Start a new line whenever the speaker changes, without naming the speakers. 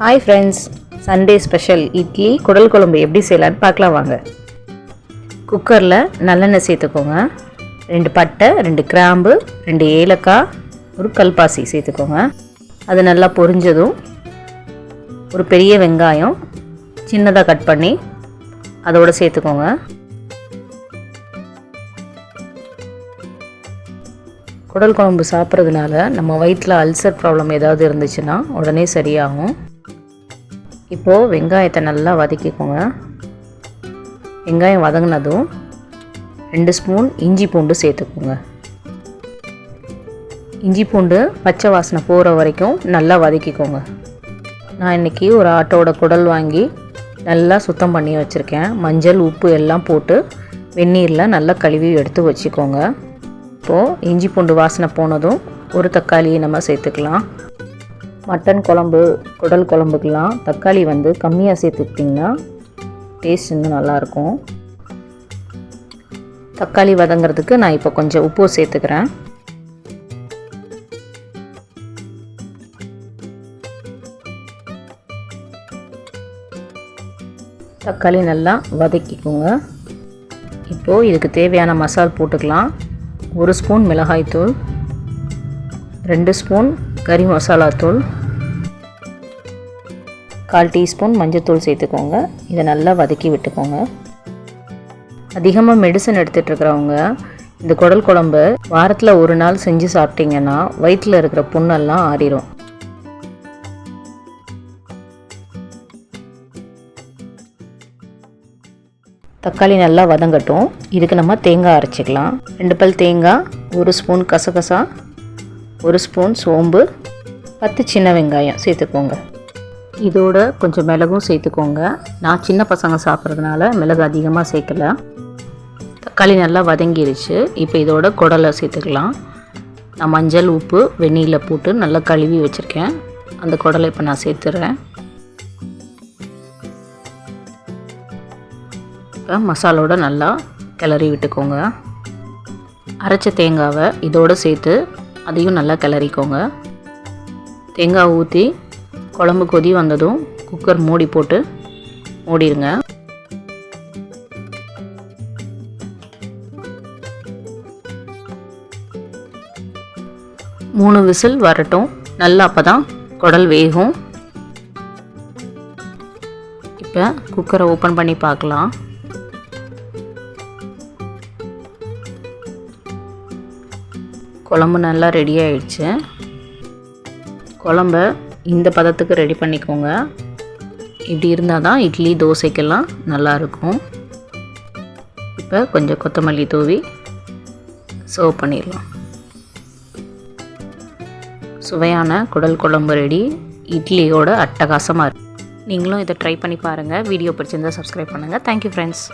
Hi friends Sunday special idli குடல் குழம்பு எப்படி செய்யலான்னு பார்க்கலாம் வாங்க. குக்கரில் நல்லெண்ணெய் சேர்த்துக்கோங்க. ரெண்டு பட்டை ரெண்டு கிராம்பு ரெண்டு ஏலக்காய் ஒரு கல்பாசி சேர்த்துக்கோங்க. அது நல்லா பொரிஞ்சதும் ஒரு பெரிய வெங்காயம் சின்னதாக கட் பண்ணி அதோடு சேர்த்துக்கோங்க. குடல் குழம்பு சாப்பிட்றதுனால நம்ம வயிற்றில் அல்சர் ப்ராப்ளம் ஏதாவது இருந்துச்சுன்னா உடனே சரியாகும். இப்போது வெங்காயத்தை நல்லா வதக்கிக்கோங்க. வெங்காயம் வதங்கினதும் ரெண்டு ஸ்பூன் இஞ்சி பூண்டு சேர்த்துக்கோங்க. இஞ்சி பூண்டு பச்சை வாசனை போகிற வரைக்கும் நல்லா வதக்கிக்கோங்க. நான் இன்றைக்கி ஒரு ஆட்டோட குடல் வாங்கி நல்லா சுத்தம் பண்ணி வச்சுருக்கேன். மஞ்சள் உப்பு எல்லாம் போட்டு வெந்நீரில் நல்லா கழுவி எடுத்து வச்சுக்கோங்க. இப்போது இஞ்சி பூண்டு வாசனை போனதும் ஒரு தக்காளியை நம்ம சேர்த்துக்கலாம். மட்டன் குழம்பு குடல் குழம்புக்கெலாம் தக்காளி வந்து கம்மியாக சேர்த்துக்கிட்டிங்கன்னா டேஸ்ட் இன்னும் நல்லாயிருக்கும். தக்காளி வதங்கிறதுக்கு நான் இப்போ கொஞ்சம் உப்பு சேர்த்துக்கிறேன். தக்காளி நல்லா வதக்கிக்கோங்க. இப்போது இதுக்கு தேவையான மசால் போட்டுக்கலாம். ஒரு ஸ்பூன் மிளகாய்த்தூள் ரெண்டு ஸ்பூன் கறி மசாலாத்தூள் கால் டீஸ்பூன் மஞ்சத்தூள் சேர்த்துக்கோங்க. இதை நல்லா வதக்கி விட்டுக்கோங்க. அதிகமாக மெடிசன் எடுத்துகிட்ருக்கிறவங்க இந்த குடல் குழம்பு வாரத்தில் ஒரு நாள் செஞ்சு சாப்பிட்டிங்கன்னா வயிற்றில் இருக்கிற புண்ணெல்லாம் ஆறிடும் தக்காளி நல்லா வதங்கட்டும். இதுக்கு நம்ம தேங்காய் அரைச்சிக்கலாம். ரெண்டு பல் தேங்காய் ஒரு ஸ்பூன் கசகசா ஒரு ஸ்பூன் சோம்பு பத்து சின்ன வெங்காயம் சேர்த்துக்கோங்க. இதோட கொஞ்சம் மிளகும் சேர்த்துக்கோங்க. நான் சின்ன பசங்க சாப்பிட்றதுனால மிளகு அதிகமாக சேர்க்கல. தக்காளி நல்லா வதங்கிருச்சு. இப்போ இதோட குடலை சேர்த்துக்கலாம். நான் மஞ்சள் உப்பு வெந்நீரில் போட்டு நல்லா கழுவி வச்சுருக்கேன். அந்த குடலை இப்போ நான் சேர்த்துறேன். இப்போ மசாலோட நல்லா கிளறி விட்டுக்கோங்க. அரைச்ச தேங்காவை இதோடு சேர்த்து அதையும் நல்லா கிளறிக்கோங்க. தேங்காய் ஊற்றி குழம்பு கொதி வந்ததும் குக்கர் மூடி போட்டு மூடிடுங்க. மூணு விசில் வரட்டும். நல்லா அப்போ தான் குடல் வேகும். இப்போ குக்கரை ஓப்பன் பண்ணி பார்க்கலாம். குழம்பு நல்லா ரெடி ஆயிடுச்சு. குழம்ப இந்த பதத்துக்கு ரெடி பண்ணிக்கோங்க. இப்படி இருந்தால் தான் இட்லி தோசைக்கெல்லாம் நல்லாயிருக்கும் இப்போ கொஞ்சம் கொத்தமல்லி தூவி சர்வ் பண்ணிடலாம். சுவையான குடல் குழம்பு ரெடி இட்லியோட அட்டகாசமாக இருக்கும் நீங்களும் இதை ட்ரை பண்ணி பாருங்கள் வீடியோ பிடிச்சிருந்தால் சப்ஸ்கிரைப் பண்ணுங்கள் தேங்க்யூ ஃப்ரெண்ட்ஸ்